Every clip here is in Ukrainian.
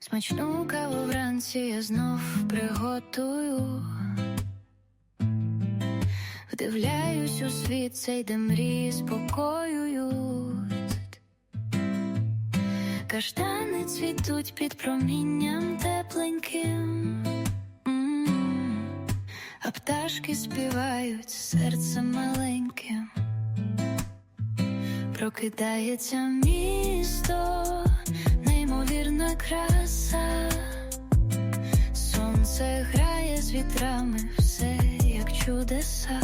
Смачну каву вранці я знов приготую. Вдивляюсь у світ цей, де мрії спокоюють. Каштани цвітуть під промінням тепленьким. А пташки співають серцем маленьким. Прокидається місто, краса. Сонце грає з вітрами, все як чудеса.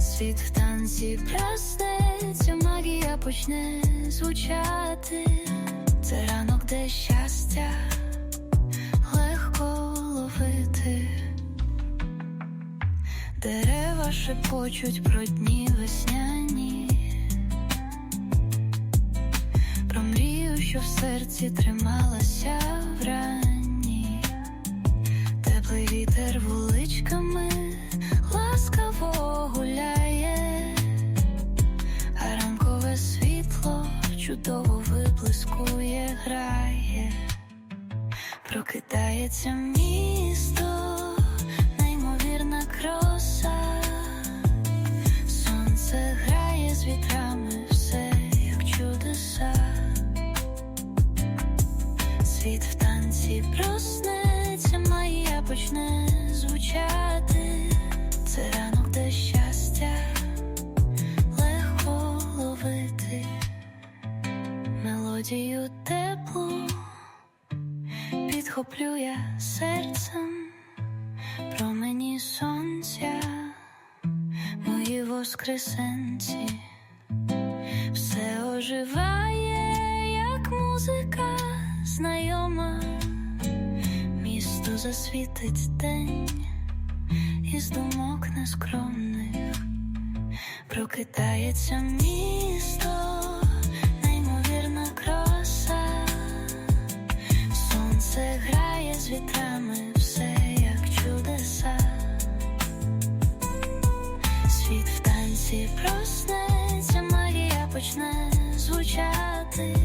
Світ в танці проснеться, магія почне звучати. Це ранок, де щастя легко ловити. Дерева шепочуть про дні весняні, що в серці трималася вранні, теплий вітер вуличками ласкаво гуляє, а ранкове світло чудово виблискує, грає, прокидається місто, мелодію теплу підхоплю я серцем. Промені сонця, мої воскресенці, все оживає, як музика знайома, місто засвітить день із думок нескромних, прокидається місто, Проснеться, Марія почне звучати.